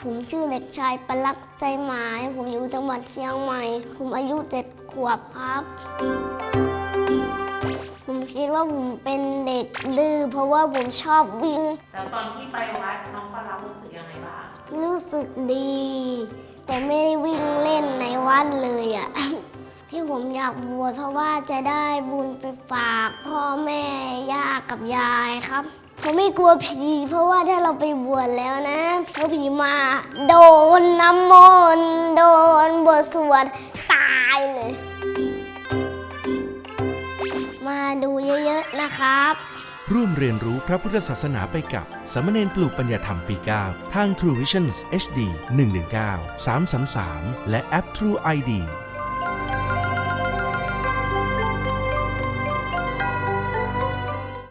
ผมชื่อเด็กชายปลักษณ์ใจหมาย ผมอยู่จังหวัดเชียงใหม่ ผมอายุเจ็ดขวบครับ ผมคิดว่าผมเป็นเด็กดื้อเพราะว่าผมชอบวิ่ง แล้วตอนที่ไปวัดน้องปลาเรารู้สึกยังไงบ้าง รู้สึกดี แต่ไม่ได้วิ่งเล่นในวัดเลยอะ่ะที่ผมอยากบวชเพราะว่าจะได้บุญไปฝากพ่อแม่ย่า กับยายครับผมไม่กลัวผี เพราะว่าถ้าเราไปบวชแล้วนะถ้าผีมา โดนน้ำมนต์โดนบทสวดตายเลย มาดูเยอะๆนะครับ ร่วมเรียนรู้พระพุทธศาสนาไปกับ สามเณรปลูกปัญญาธรรมปี 9 ทาง True Visions HD 119 333 และแอป True ID